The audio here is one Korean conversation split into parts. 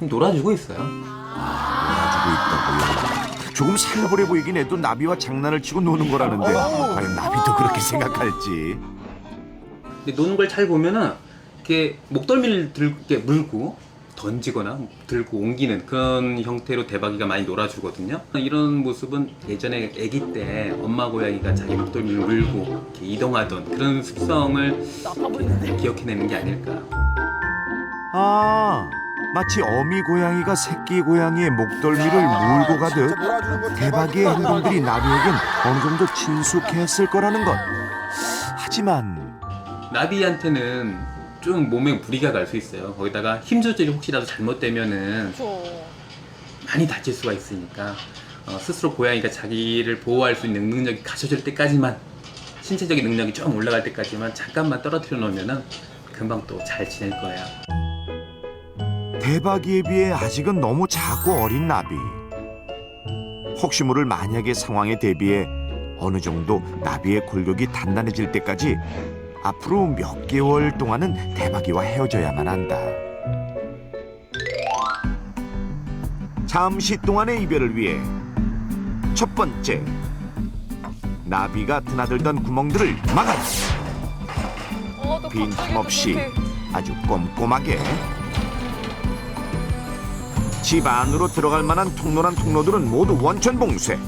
좀 놀아주고 있어요. 가지고 있다고 요. 조금 살벌해 보이긴 해도 나비와 장난을 치고 노는 거라는데 과연 나비도 그렇게 생각할지. 근데 노는 걸 잘 보면은 이렇게 목덜미를 들, 이렇게 물고 던지거나 들고 옮기는 그런 형태로 대박이가 많이 놀아주거든요. 이런 모습은 예전에 아기 때 엄마 고양이가 자기 목덜미를 물고 이렇게 이동하던 그런 습성을 이렇게 기억해내는 게 아닐까. 아, 마치 어미 고양이가 새끼 고양이의 목덜미를 물고 가듯 대박이의 행동들이 나비에겐 어느 정도 친숙했을 거라는 것. 하지만 나비한테는 좀 몸에 무리가 갈 수 있어요. 거기다가 힘 조절이 혹시라도 잘못되면은 많이 다칠 수가 있으니까 어, 스스로 고양이가 자기를 보호할 수 있는 능력이 갖춰질 때까지만 신체적인 능력이 좀 올라갈 때까지만 잠깐만 떨어뜨려 놓으면은 금방 또 잘 지낼 거예요. 대박이에 비해 아직은 너무 작고 어린 나비. 혹시 모를 만약의 상황에 대비해 어느 정도 나비의 골격이 단단해질 때까지 앞으로 몇 개월 동안은 대박이와 헤어져야만 한다. 잠시 동안의 이별을 위해 첫 번째 나비가 드나들던 구멍들을 막아라. 빈틈없이 아주 꼼꼼하게 집 안으로 들어갈 만한 통로란 통로들은 모두 원천 봉쇄.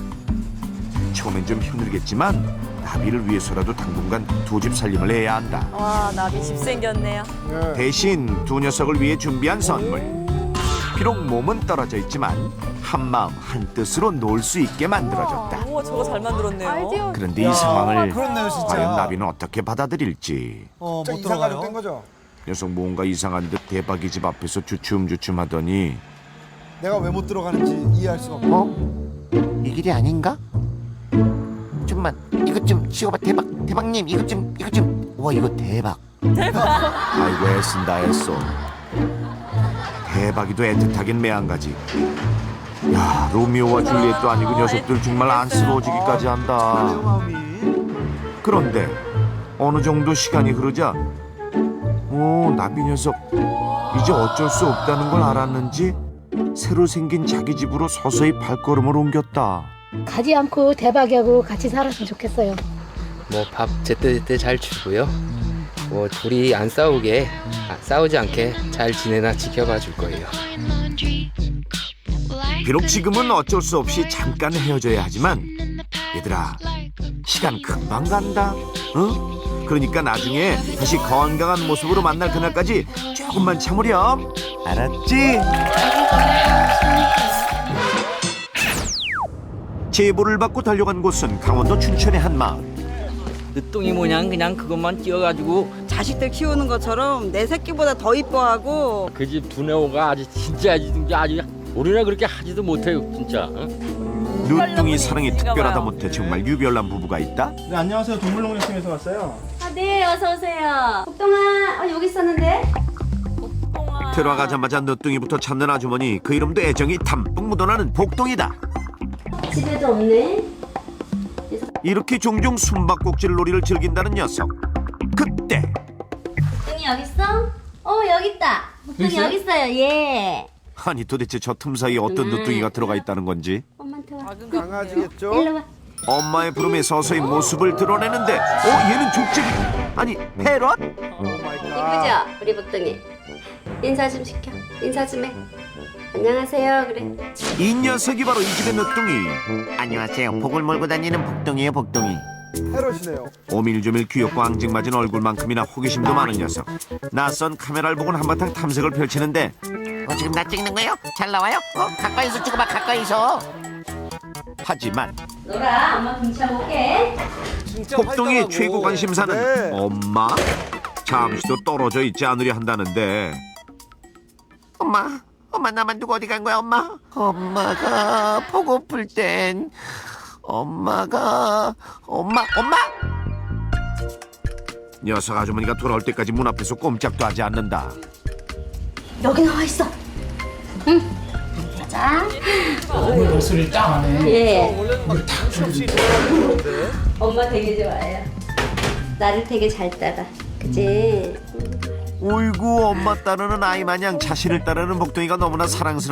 처음엔 좀 힘들겠지만 나비를 위해서라도 당분간 두 집 살림을 해야 한다. 와 나비 집 생겼네요. 네. 대신 두 녀석을 위해 준비한 선물. 비록 몸은 떨어져 있지만 한 마음 한 뜻으로 놀 수 있게 만들어줬다. 우와 저거 잘 만들었네요. 그런데 이 상황을 그렇네요, 진짜. 과연 나비는 어떻게 받아들일지. 어, 자, 못 들어가요. 된 거죠? 녀석 뭔가 이상한 듯 대박이 집 앞에서 주춤주춤하더니 내가 왜 못 들어가는지 이해할 수가 없고. 어? 이 길이 아닌가? 좀만 이것 좀 치워봐 대박 대박님 이것 좀 이것 좀와 이거 대박 아이고 애쓴다 애써 대박이도 애틋하긴 매한가지 야 로미오와 줄리엣도 아니고 녀석들 정말 안쓰러워지기까지 한다 마음이. 그런데 어느 정도 시간이 흐르자 오 나비 녀석 이제 어쩔 수 없다는 걸 알았는지 새로 생긴 자기 집으로 서서히 발걸음을 옮겼다 가지 않고 대박이하고 같이 살았으면 좋겠어요. 뭐 밥 제때제때 잘 주고요. 뭐 둘이 안 싸우게 아, 싸우지 않게 잘 지내나 지켜봐 줄 거예요. 비록 지금은 어쩔 수 없이 잠깐 헤어져야 하지만 얘들아 시간 금방 간다 응? 그러니까 나중에 다시 건강한 모습으로 만날 그날까지 조금만 참으렴 알았지? 제보를 받고 달려간 곳은 강원도 춘천의 한 마을 늦둥이 모양 그냥 그것만 띄워가지고 자식들 키우는 것처럼 내 새끼보다 더 이뻐하고 그 집 두뇌호가 아주 진짜 아주 아주 우리나 그렇게 하지도 못해요 진짜 어? 누뚱이 사랑이 특별하다 못해 정말 유별난 부부가 있다 네, 안녕하세요. 동물농협팀에서 왔어요. 아, 네, 어서 오세요. 복동아, 어, 여기 있었는데. 들어가자마자 누뚱이부터 찾는 아주머니 그 이름도 애정이 담뿍 묻어나는 복동이다 집에도 없네. 이렇게 종종 숨바꼭질 놀이를 즐긴다는 녀석 그때 복동이 여기 있어? 어, 여기 있다. 복동이 여기 있어요. 예. 아니 도대체 저 틈 사이에 어떤 음. 누뚱이가 들어가 있다는 건지 엄마한테 와. 강아지겠죠? 일로 와. 엄마의 부름에 서서히 모습을 드러내는데 어 얘는 족제비 아니 패럿 오 마이 갓. 이쁘죠? 우리 복동이. 인사 좀 시켜. 인사 좀 해. 안녕하세요. 그래. 이 녀석이 바로 이 집의 누뚱이 안녕하세요 복을 몰고 다니는 복동이에요 복동이 헤럿이네요. 오밀조밀 귀엽고 앙증맞은 얼굴만큼이나 호기심도 많은 녀석 낯선 카메라를 보곤 한바탕 탐색을 펼치는데 어 지금 나 찍는 거예요? 잘 나와요? 어 가까이서 찍어봐 가까이서 하지만 놀아. 엄마 김치하고 올게. 진짜 활달하고. 최고 관심사는 네. 엄마 잠시도 떨어져 있지 않으려 한다는데 엄마 엄마 나만 두고 어디 간 거야 엄마 엄마가 보고플 땐 엄마가 엄마 엄마 녀석 아주머니가 돌아올 때까지 문 앞에서 꼼짝도 하지 않는다 여기 나와 있어. 응. 자. 목소리 짱 하네. 예. 엄마 되게 좋아해요. 나를 되게 잘 따라. 그지? 오이구 엄마 따르는 아이 마냥 자신을 따르는 목동이가 너무나 사랑스러워